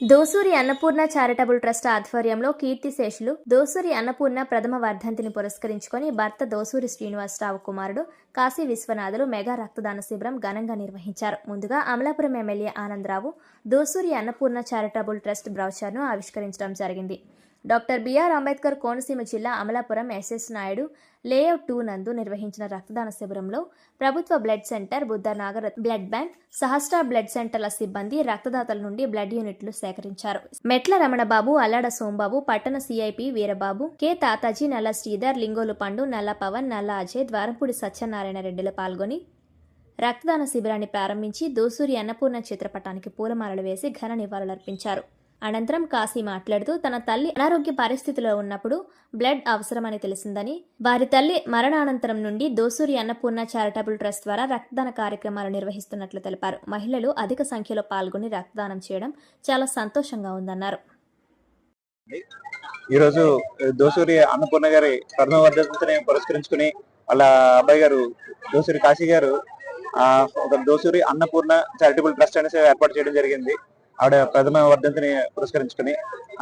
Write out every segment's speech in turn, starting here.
Dosuri Annapurna charitable trust ఆధ్వర్యంలో కీర్తిశేషులు దోసూరి అన్నపూర్ణ ప్రథమ వర్ధంతిని పురస్కరించుకొని భర్త దోసూరి శ్రీనివాసరావు కుమారుడు కాశీ విశ్వనాథులు మెగా రక్తదాన శిబిరం ఘనంగా నిర్వహించారు. ముందుగా Amalapuram MLA Anandarao Dosuri Annapurna charitable trust బ్రౌచర్ను ఆవిష్కరించడం జరిగింది. డాక్టర్ బిఆర్ అంబేద్కర్ కోనసీమ జిల్లా Amalapuram SS Naidu layout two నందు నిర్వహించిన రక్తదాన శిబిరంలో ప్రభుత్వ blood centre Buddha Nagara blood bank Sahasra blood సెంటర్ల సిబ్బంది రక్తదాతల నుండి బ్లడ్ యూనిట్లు సేకరించారు. మెట్ల రమణబాబు అల్లాడ సోంబాబు పట్టణ సిఐపి వీరబాబు కె తాతాజీ నల్ల శ్రీధర్ లింగోలు పండు నల్ల పవన్ నల్ల అజయ్ ద్వారంపూడి సత్యనారాయణ రెడ్డిలు పాల్గొని రక్తదాన శిబిరాన్ని ప్రారంభించి దోసూరి అన్నపూర్ణ చిత్రపటానికి పూలమాలలు వేసి ఘన నివాళులర్పించారు. అనంతరం కాశీ మాట్లాడుతూ తన తల్లి అనారోగ్య పరిస్థితిలో ఉన్నప్పుడు బ్లడ్ అవసరమని తెలిసిందని వారి తల్లి మరణానంతరం నుండి దోసూరి అన్నపూర్ణ చారిటబుల్ ట్రస్ట్ ద్వారా రక్తదాన కార్యక్రమాలు నిర్వహిస్తున్నట్లు తెలిపారు. మహిళలు అధిక సంఖ్యలో పాల్గొని రక్తదానం చేయడం చాలా సంతోషంగా ఉందన్నారు. ఈరోజు దోసూరి అన్నపూర్ణ గారి ప్రథమ వర్ధంతిని పురస్కరించుకుని వాళ్ళ అబ్బాయి గారు దోసూరి కాశీ గారు ఒక దోసూరి అన్నపూర్ణ చారిటబుల్ ట్రస్ట్ అనేసి ఏర్పాటు చేయడం జరిగింది. ఆవిడ ప్రథమ వర్ధంతిని పురస్కరించుకుని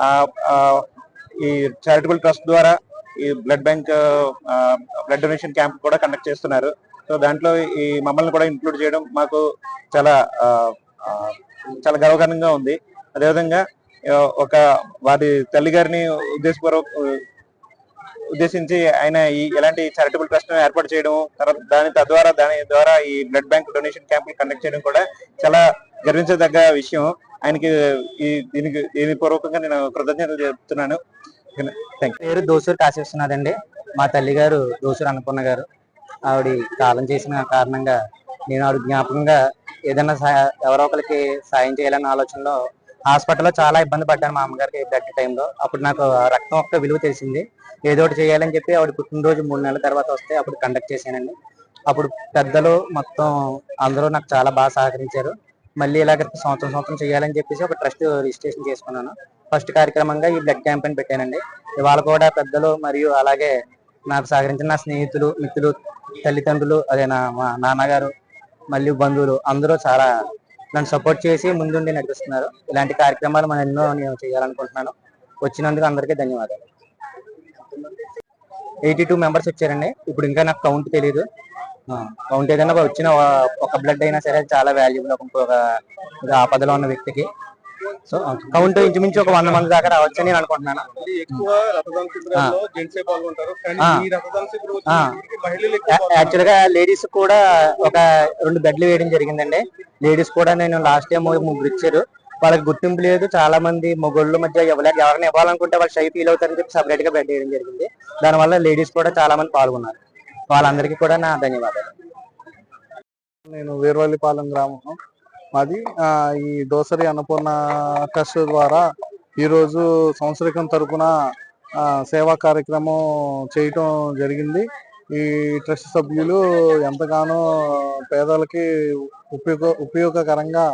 ఆ ఈ చారిటబుల్ ట్రస్ట్ ద్వారా ఈ blood bank blood donation camp కూడా కండక్ట్ చేస్తున్నారు. సో దాంట్లో ఈ మమ్మల్ని కూడా ఇంక్లూడ్ చేయడం మాకు చాలా చాలా గర్వకారణంగా ఉంది. అదేవిధంగా ఒక వారి తల్లి గారిని ఉద్దేశపూర్వక ఉద్దేశించి ఆయన ఈ ఎలాంటి చారిటబుల్ ట్రస్ట్ ఏర్పాటు చేయడం తర్వాత దాని తద్వారా దాని ద్వారా ఈ బ్లడ్ బ్యాంక్ డొనేషన్ క్యాంపులు కండక్ట్ చేయడం కూడా చాలా గర్వించదగ్గ విషయం. ఆయనకి ఈ దీనికి దీని పూర్వకంగా నేను కృతజ్ఞతలు చెప్తున్నాను. పేరు దోసూరు కాశీస్తున్నారండి మా తల్లి గారు దోసూరు అన్నపూర్ణ గారు. ఆవిడ కాలం చేసిన కారణంగా నేను ఆవిడ జ్ఞాపకంగా ఏదైనా ఎవరో ఒకరికి సాయం చేయాలన్న ఆలోచనలో హాస్పిటల్లో చాలా ఇబ్బంది పడ్డాను మా అమ్మగారికి బ్లడ్ టైంలో అప్పుడు నాకు ఆ రక్తం యొక్క విలువ తెలిసింది. ఏదో ఒకటి చేయాలని చెప్పి ఆవిడ పుట్టినరోజు మూడు నెలల తర్వాత వస్తే అప్పుడు కండక్ట్ చేశానండి. అప్పుడు పెద్దలు మొత్తం అందరూ నాకు చాలా బాగా సహకరించారు. మళ్ళీ ఇలాగ సంవత్సరం సంవత్సరం చేయాలని చెప్పేసి ఒక ట్రస్ట్ రిజిస్ట్రేషన్ చేసుకున్నాను. ఫస్ట్ కార్యక్రమంగా ఈ బ్లడ్ క్యాంపెయిన్ పెట్టానండి. ఇవాళ కూడా పెద్దలు మరియు అలాగే నాకు సహకరించిన నా స్నేహితులు మిత్రులు తల్లిదండ్రులు అదే నా మా నాన్నగారు మళ్ళీ బంధువులు అందరూ చాలా నన్ను సపోర్ట్ చేసి ముందుండి నడిపిస్తున్నారు. ఇలాంటి కార్యక్రమాలు మనం ఎన్నో నేను చేయాలనుకుంటున్నాను. వచ్చినందుకు అందరికీ ధన్యవాదాలు. ఎయిటీ టూ మెంబర్స్ వచ్చారండి. ఇప్పుడు ఇంకా నాకు కౌంట్ తెలియదు కౌంట్ ఏదైనా వచ్చిన ఒక బ్లడ్ అయినా సరే చాలా వాల్యుబుల్ ఒక ఒక ఆపదలో ఉన్న వ్యక్తికి. సో కౌంట్ ఇంచుమించు ఒక వంద మంది దాకా రావచ్చని నేను అనుకుంటున్నాను. యాక్చువల్గా లేడీస్ కూడా ఒక రెండు బెడ్లు వేయడం జరిగిందండి. లేడీస్ కూడా నేను లాస్ట్ టైం ముగ్గురు ఇచ్చారు. వాళ్ళకి గుర్తింపు లేదు. చాలా మంది మొగోళ్ళ మధ్య ఎవరికి ఎవరిని ఇవ్వాలనుకుంటే వాళ్ళు షై ఫీల్ అవుతారని చెప్పి సపరేట్గా బెడ్ వేయడం జరిగింది. దానివల్ల లేడీస్ కూడా చాలా మంది పాల్గొన్నారు. వాళ్ళందరికీ కూడా నా ధన్యవాదాలు. నేను వీర్వల్లిపాలెం గ్రామం మాది ఈ దోసరి అన్నపూర్ణ ట్రస్ట్ ద్వారా ఈరోజు సంవత్సరికం తరపున సేవా కార్యక్రమం చేయటం జరిగింది. ఈ ట్రస్ట్ సభ్యులు ఎంతగానో పేదలకి ఉపయోగ ఉపయోగకరంగా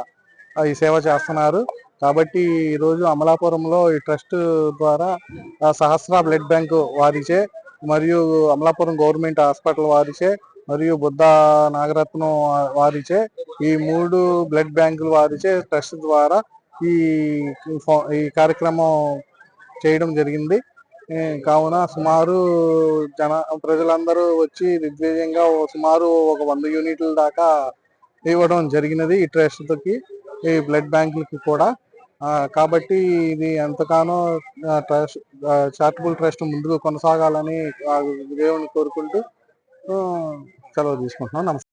ఈ సేవ చేస్తున్నారు. కాబట్టి ఈరోజు అమలాపురంలో ఈ ట్రస్ట్ ద్వారా సహస్ర బ్లడ్ బ్యాంకు వారిచే మరియు అమలాపురం గవర్నమెంట్ హాస్పిటల్ వారిచే మరియు బుద్ధ నాగరత్నం వారిచే ఈ మూడు బ్లడ్ బ్యాంకులు వారిచే ట్రస్ట్ ద్వారా ఈ ఈ కార్యక్రమం చేయడం జరిగింది. కావున సుమారు జన ప్రజలందరూ వచ్చి దిగ్విజయంగా సుమారు ఒక వంద యూనిట్ల దాకా ఇవ్వడం జరిగినది ఈ ట్రస్ట్కి ఈ బ్లడ్ బ్యాంకులకి కూడా. కాబట్టి ఇది ఎంతగానో ట్రస్ట్ చారిటబుల్ ట్రస్ట్ ముందుకు కొనసాగాలని ఆ, దేవుని కోరుకుంటూ సెలవు తీసుకుంటున్నాం. నమస్తే